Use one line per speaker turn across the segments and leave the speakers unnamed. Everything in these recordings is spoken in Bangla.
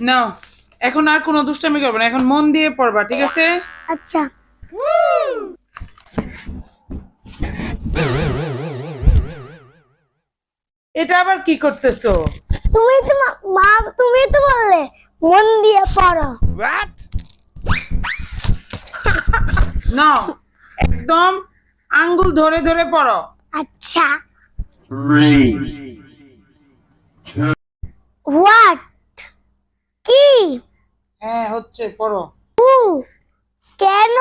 নাও এখন আর কোনো দুষ্টামি করবে না এখন মন দিয়ে পড়বা ঠিক আছে?
আচ্ছা।
এটা আবার কি করতেছো?
তুমি তো মা- মা তুমি তো বললে মন দিয়ে পড়ো।
নাও একদম আঙ্গুল ধরে ধরে পড়ো।
আচ্ছা
three,
হোয়াট কি
হ্যাঁ হচ্ছে পড়ো।
কেন?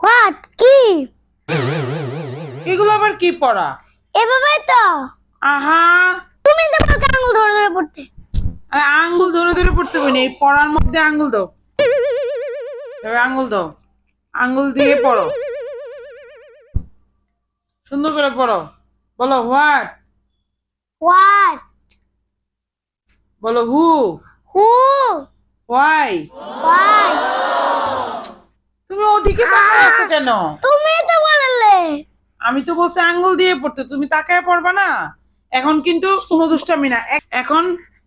হোয়াট কি?
এগুলো আবার কি পড়া?
এভাবে তো।
আহা।
তুমি তো বলছো আঙুল ধরে ধরে পড়তে।
আরে আঙ্গুল ধরে ধরে পড়তে পারি এই পড়ার মধ্যে আঙ্গুল দাও। এবার আঙ্গুল দাও। আঙ্গুল দিয়ে পড়ো। সুন্দর করে পড়ো। বলো হোয়াট
হোয়াট
বলো হু
হু
হোয়াই
হোয়াই
তুমি ওদিকে তাকায় আছো কেন?
তুমি তো বললে।
আমি তো বলছি আঙ্গুল দিয়ে পড়তে তুমি তাকায় পড়বা না। এখন কিন্তু কোনো দুষ্টামি না। এখন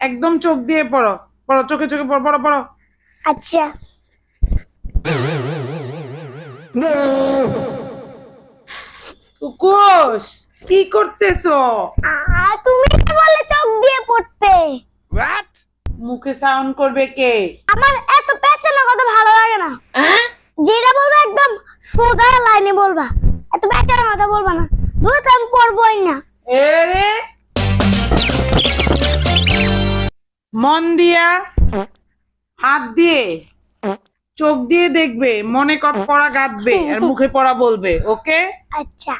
একদম চোখ দিয়ে পড়ো। পড়ো চোখে চোখে পড়ো পড়ো পড়ো।
আচ্ছা।
কুকুশ কি করতেছো
আর তুমি তো বললে চোখ দিয়ে পড়তে
মুখে সাউন্ড করবে কে?
আমার এত পেছানো কথা ভালো লাগে না। যেটা বলবে একদম সোজা লাইনে বলবা। এত পেছানো কথা বলবা না। দুই আমি পড়বই না।
এরে মন দিয়া হাত দিয়ে চোখ দিয়ে দেখবে মনে কত পড়া গাঁথবে আর মুখে পড়া বলবে ওকে?
আচ্ছা।